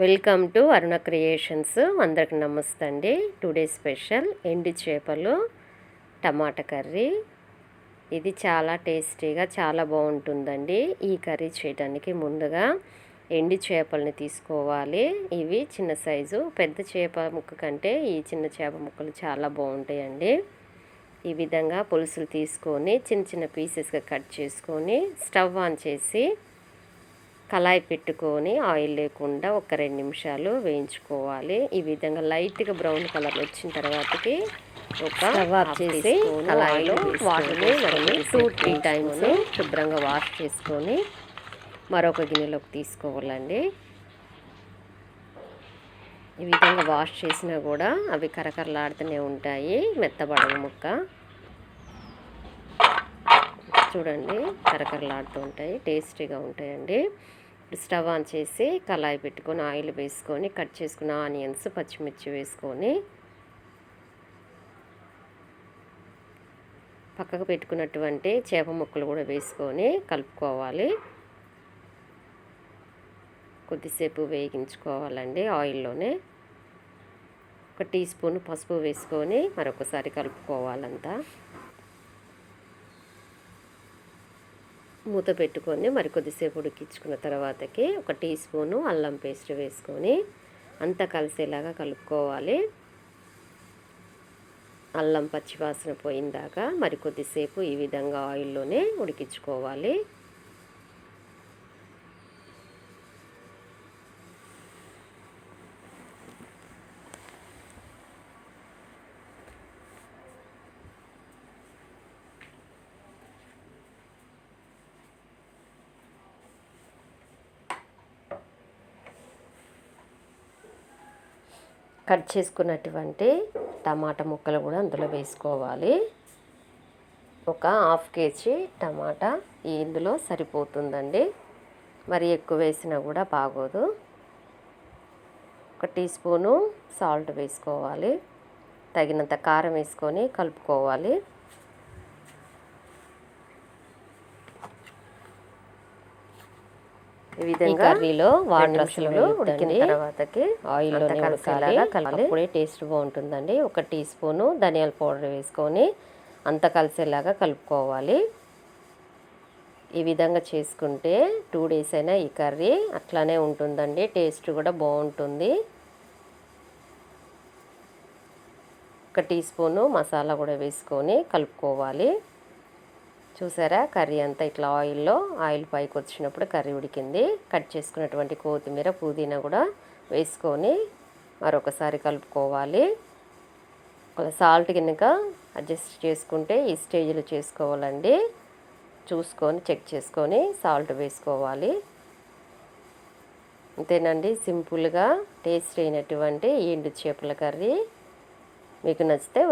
Welcome to Aruna creations. అందరికి నమస్తే అండి. టుడే స్పెషల్ ఎండి చేపలు టమాటా కర్రీ. ఇది చాలా టేస్టీగా చాలా బాగుంటుందండి. ఈ కర్రీ చేయడానికి ముందుగా ఎండి చేపల్ని తీసుకోవాలి. ఇవి చిన్న సైజు పెద్ద చేప ముక్క కంటే ఈ చిన్న చేప ముక్కలు చాలా బాగుంటాయండి. ఈ విధంగా పులుసులు తీసుకొని చిన్న చిన్న పీసెస్గా కట్ చేసుకొని స్టవ్ ఆన్ చేసి కళాయి పెట్టుకొని ఆయిల్ లేకుండా ఒక రెండు నిమిషాలు వేయించుకోవాలి. ఈ విధంగా లైట్గా బ్రౌన్ కలర్ వచ్చిన తర్వాతకి ఒక చేసి కళాయిలో వాటర్ని మనము టూ త్రీ టైమ్స్ శుభ్రంగా వాష్ చేసుకొని మరొక గిన్నెలోకి తీసుకోవాలండి. ఈ విధంగా వాష్ చేసినా కూడా అవి కరకరలాడుతూనే ఉంటాయి. మెత్తబడవు ముక్క. చూడండి. కరకరలాడుతూ ఉంటాయి. టేస్టీగా ఉంటాయండి. స్టవ్ ఆన్ చేసి కళాయి పెట్టుకొని ఆయిల్ వేసుకొని కట్ చేసుకున్న ఆనియన్స్ పచ్చిమిర్చి వేసుకొని పక్కకు పెట్టుకున్నటువంటి చేప ముక్కలు కూడా వేసుకొని కలుపుకోవాలి. కొద్దిసేపు వేగించుకోవాలండి ఆయిల్లోనే. ఒక టీ స్పూన్ పసుపు వేసుకొని మరొకసారి కలుపుకోవాలంతా. మూత పెట్టుకొని మరి కొద్దిసేపు ఉడికించుకున్న తర్వాతకి ఒక టీ స్పూను అల్లం పేస్ట్ వేసుకొని అంతా కలిసేలాగా కలుపుకోవాలి. అల్లం పచ్చివాసన పోయిందాక మరి కొద్దిసేపు ఈ విధంగా ఆయిల్లోనే ఉడికించుకోవాలి. కట్ చేసుకున్నటువంటి టమాటా ముక్కలు కూడా అందులో వేసుకోవాలి. ఒక హాఫ్ కేజీ టమాటా ఇందులో సరిపోతుందండి. మరి ఎక్కువ వేసినా కూడా బాగోదు. ఒక టీ స్పూను సాల్ట్ వేసుకోవాలి. తగినంత కారం వేసుకొని కలుపుకోవాలి. ఈ విధంగా కర్రీలో వాటర్ అసలు ఉడికిన తర్వాతకి ఆయిల్లో కలిసేలాగా కలపాలి. టేస్ట్ బాగుంటుందండి ఒక టీ స్పూను ధనియాల పౌడర్ వేసుకొని అంత కలిసేలాగా కలుపుకోవాలి. ఈ విధంగా చేసుకుంటే టూ డేస్ అయినా ఈ కర్రీ అట్లానే ఉంటుందండి. టేస్ట్ కూడా బాగుంటుంది. ఒక టీ స్పూను మసాలా కూడా వేసుకొని కలుపుకోవాలి. చూసారా? కర్రీ అంతా ఇట్లా ఆయిల్లో ఆయిల్ పైకి వచ్చినప్పుడు కర్రీ ఉడికింది. కట్ చేసుకున్నటువంటి కొత్తిమీర పుదీనా కూడా వేసుకొని మరొకసారి కలుపుకోవాలి. సాల్ట్ కనుక అడ్జస్ట్ చేసుకుంటే ఈ స్టేజ్లో చేసుకోవాలండి. చూసుకొని చెక్ చేసుకొని సాల్ట్ వేసుకోవాలి. అంతేనండి సింపుల్గా టేస్ట్ అయినటువంటి ఎండు చేపల కర్రీ. మీకు నచ్చితే